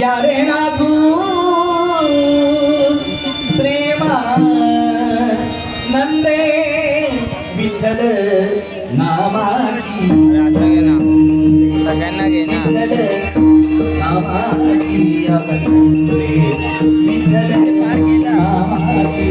यारे नाचू प्रेमा नंदे विठ्ठल नामाची. सगळ्यांना सगळ्यांना घे ना नामाची नामाची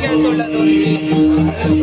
que sola dormí.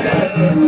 Hallelujah.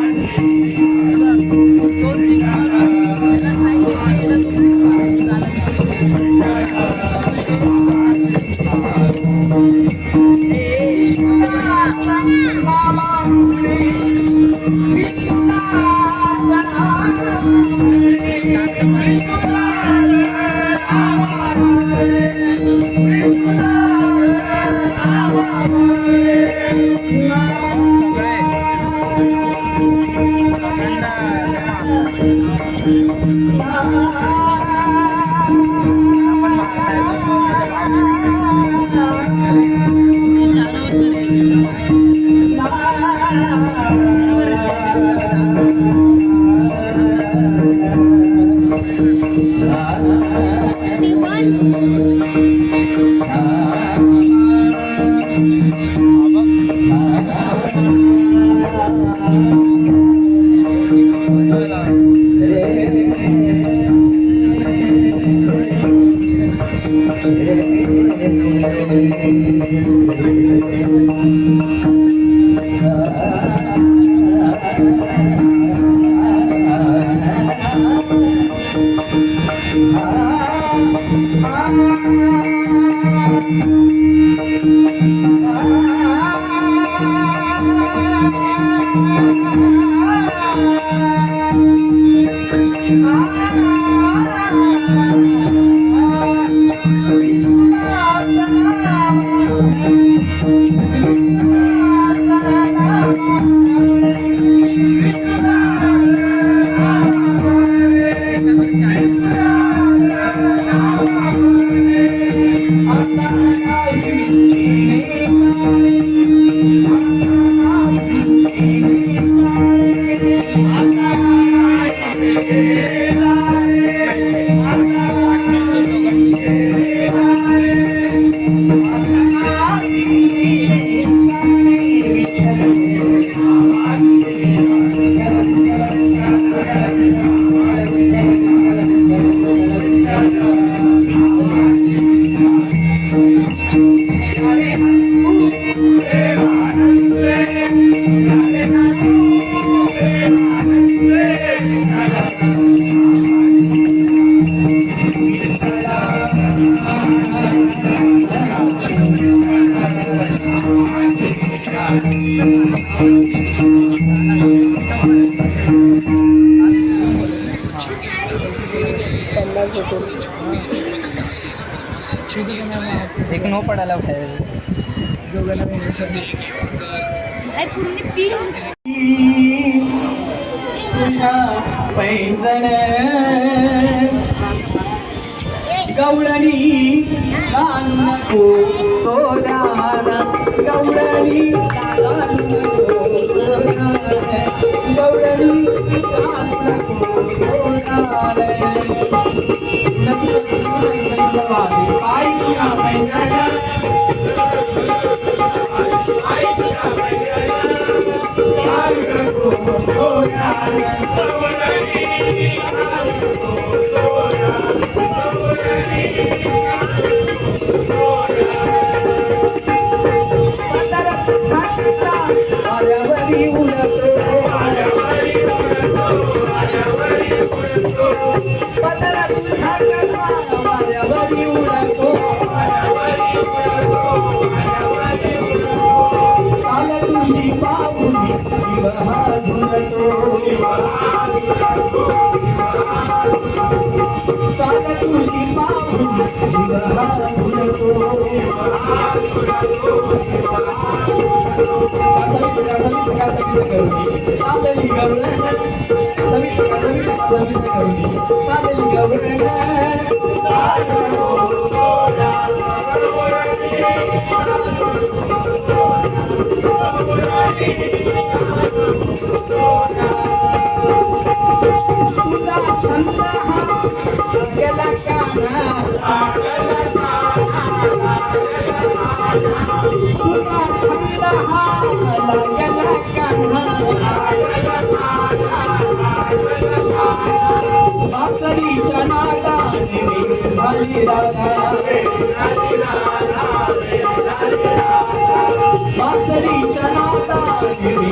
Thank you. तो एक नो पडायला उठायला पैजण. गवळणी नको तो गवळणी गवळणी करूंगी सरीच्या नागाने झाली राधा मासरीच्या नागाने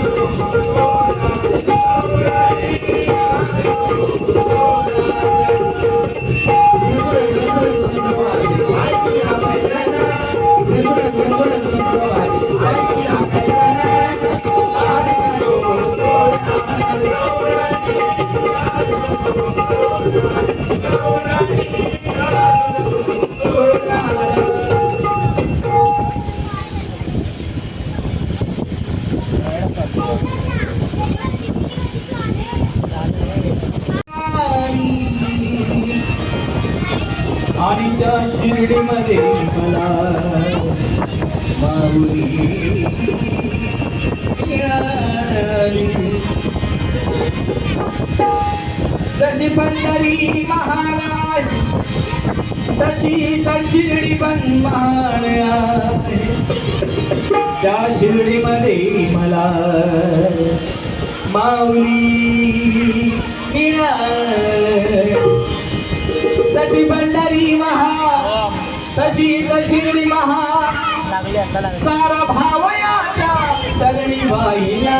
त्या शिर्डी आहे. त्या शिर्डीमध्ये मला माऊली. तशी पंढरी महा तशी शिर्डी महा सारा भावयाच्या चरणी वाहिला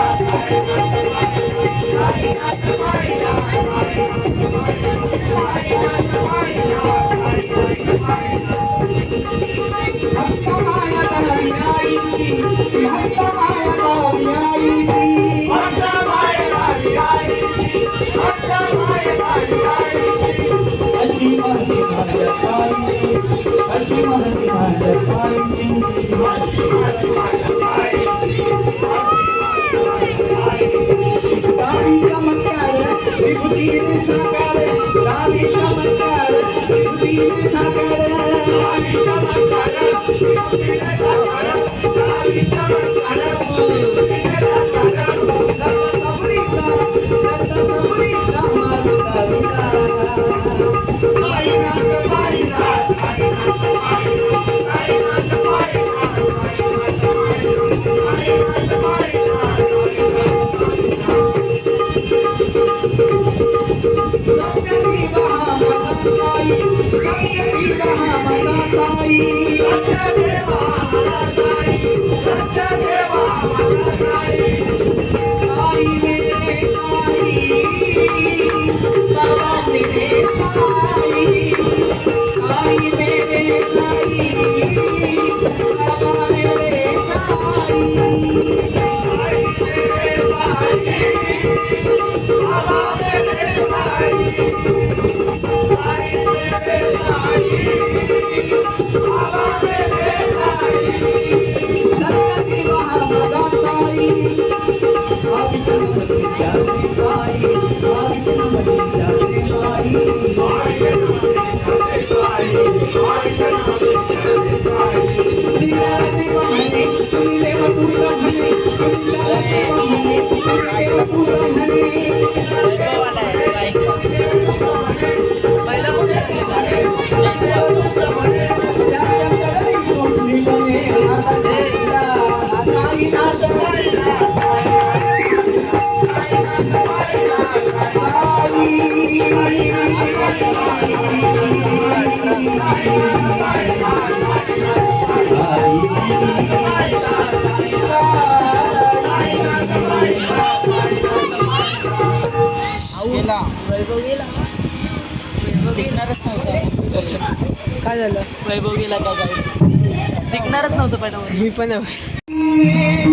¡Ay, no! ¡Ay, no! ¡Ay, no! ¡Ay, no! ¡Ay, no! ¡Ay, no! ¡Ay, no!